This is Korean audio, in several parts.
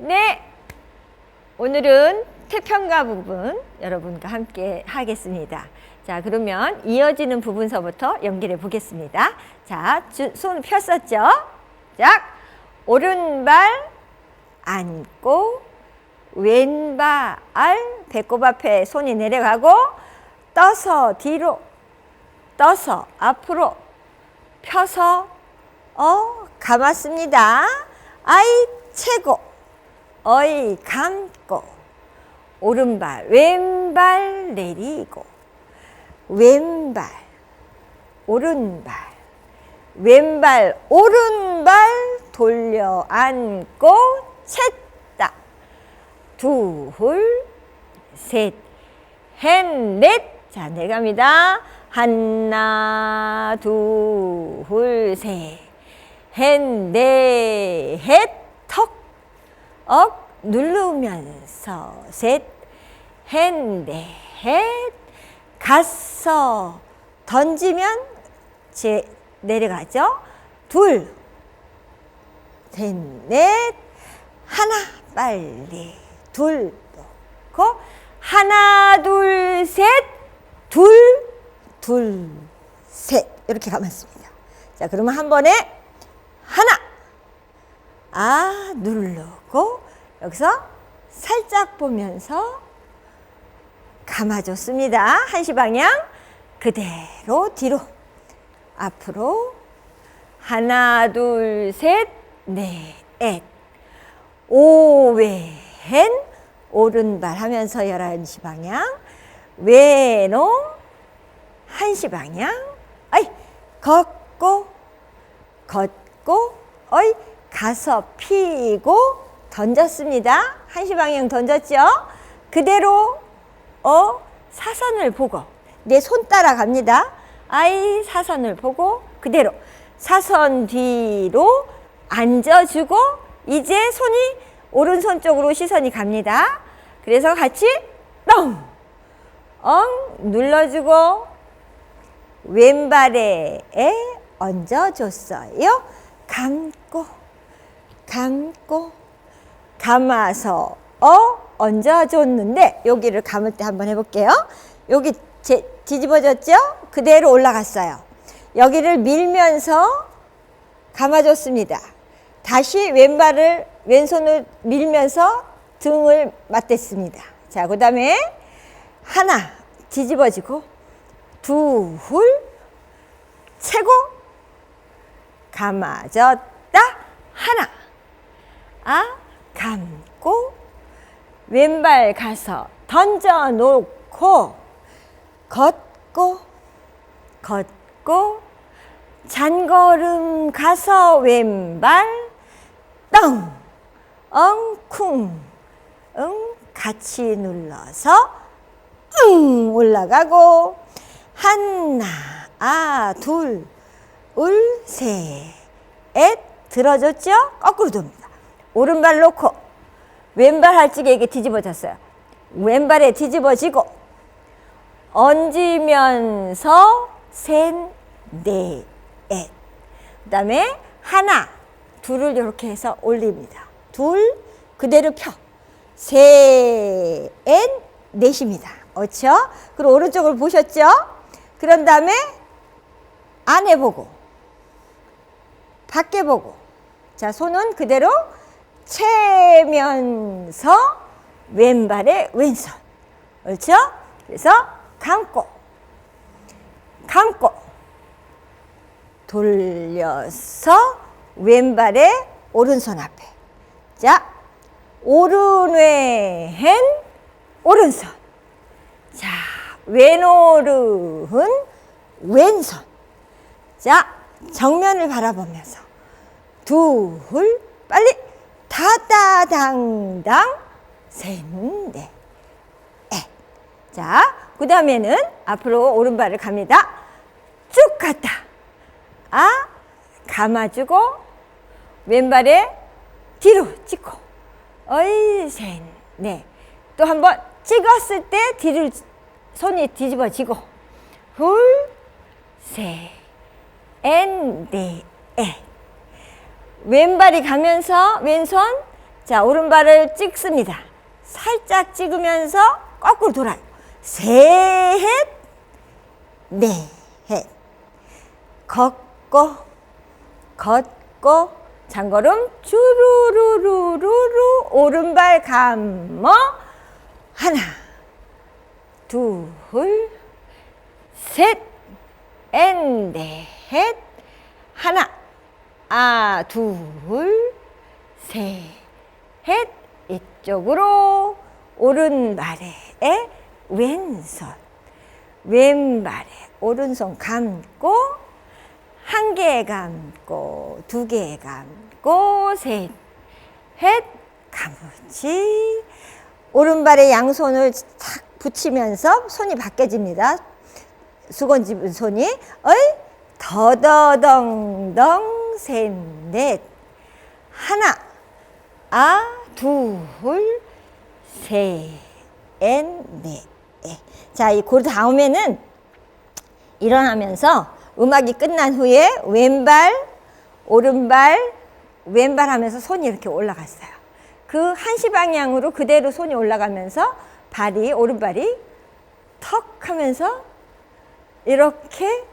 네. 오늘은 태평가 부분 여러분과 함께 하겠습니다. 자, 그러면 이어지는 부분서부터 연결해 보겠습니다. 자, 주, 손 폈었죠? 자, 오른발 안고 왼발 배꼽 앞에 손이 내려가고 떠서 뒤로 떠서 앞으로 펴서 어 감았습니다. 아이 최고 어이 감고. 오른발 왼발 내리고. 왼발 오른발. 왼발 오른발 돌려 앉고 챘다. 둘셋넷자 내갑니다. 하나 둘셋넷넷턱 억 누르면서 셋, 햇, 넷, 갔어. 던지면 제 내려가죠. 둘, 셋, 넷, 하나 빨리 둘 놓고 하나 둘 셋, 둘, 둘, 셋 이렇게 감았습니다. 자 그러면 한 번에 아 누르고 여기서 살짝 보면서 감아줬습니다. 한시 방향 그대로 뒤로. 앞으로 하나 둘셋넷 오왼. 오른발 하면서 열한시 방향. 왼오 한시 방향. 아이 걷고 걷고 어이 가서 피고 던졌습니다. 한시 방향 던졌죠? 그대로 어 사선을 보고 내 손 따라갑니다. 아이 사선을 보고 그대로 사선 뒤로 앉아주고 이제 손이 오른손 쪽으로 시선이 갑니다. 그래서 같이 뻥! 엉 눌러주고 왼발에 얹어줬어요. 감고 감고 감아서 어 얹어줬는데 여기를 감을 때 한번 해볼게요. 여기 제, 뒤집어졌죠? 그대로 올라갔어요. 여기를 밀면서 감아줬습니다. 다시 왼발을 왼손을 밀면서 등을 맞댔습니다. 자, 그 다음에 하나 뒤집어지고 둘 채고 감아졌다 아? 감고 왼발 가서 던져 놓고 걷고 걷고 잔걸음 가서 왼발 땅 엉쿵 응 같이 눌러서 응 올라가고 하나 아 둘 울셋 들어줬죠? 거꾸로 돕니다 오른발 놓고 왼발 할지게 뒤집어졌어요 왼발에 뒤집어지고 얹으면서 셋, 넷, 넷. 그 다음에 하나, 둘을 이렇게 해서 올립니다. 둘, 그대로 펴. 셋, 넷입니다. 그렇죠? 그리고 오른쪽을 보셨죠? 그런 다음에 안에 보고, 밖에 보고. 자, 손은 그대로 채면서 왼발에 왼손. 그렇죠? 그래서 감고, 감고, 돌려서 왼발에 오른손 앞에. 자, 오른외hen 오른손. 자, 왼오른 왼손. 자, 정면을 바라보면서 둘, 빨리 다다당당 셋, 넷, 에. 자, 그 다음에는 앞으로 오른발을 갑니다. 쭉 갔다. 아, 감아주고, 왼발에 뒤로 찍고, 어이, 셋, 넷. 또한 번 찍었을 때 뒤를 손이 뒤집어지고, 둘, 셋, 엔, 넷, 에. 왼발이 가면서 왼손 자, 오른발을 찍습니다. 살짝 찍으면서 거꾸로 돌아요. 셋, 넷, 걷고, 걷고, 장걸음 주르르르르르 오른발 감어 하나, 둘, 셋, 앤, 넷, 하나, 아, 둘, 셋, 이쪽으로 오른발에 왼손, 왼발에 오른손 감고 한 개 감고 두 개 감고 셋, 헷 감으지 오른발에 양손을 탁 붙이면서 손이 바뀌어집니다. 수건 집은 손이 어이? 더더덩덩 셋 넷 하나 아 둘 셋 넷 자 이그 다음에는 일어나면서 음악이 끝난 후에 왼발 오른발 왼발 하면서 손이 이렇게 올라갔어요. 그 한시 방향으로 그대로 손이 올라가면서 발이 오른발이 턱 하면서 이렇게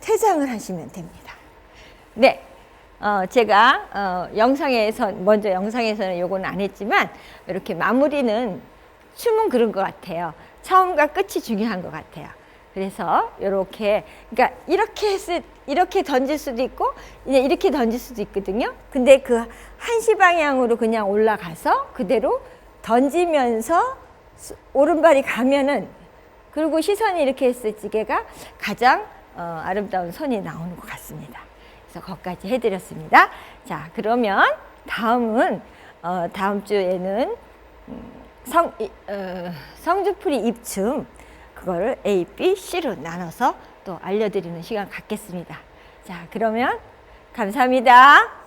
퇴장을 하시면 됩니다. 네. 어, 제가 어, 영상에서 먼저 영상에서는 요거는 안 했지만 이렇게 마무리는 춤은 그런 것 같아요. 처음과 끝이 중요한 것 같아요. 그래서 이렇게 그러니까 이렇게 했을 이렇게 던질 수도 있고 이제 이렇게 던질 수도 있거든요. 근데 그 한시 방향으로 그냥 올라가서 그대로 던지면서 수- 오른발이 가면은 그리고 시선이 이렇게 했을 적에가 가장 어, 아름다운 선이 나오는 것 같습니다. 그래서 거기까지 해드렸습니다. 자, 그러면 다음은 어, 다음 주에는 음, 성 이- 어, 성주풀이 입춤 그거를 A, B, C로 나눠서 또 알려드리는 시간 갖겠습니다. 자, 그러면 감사합니다.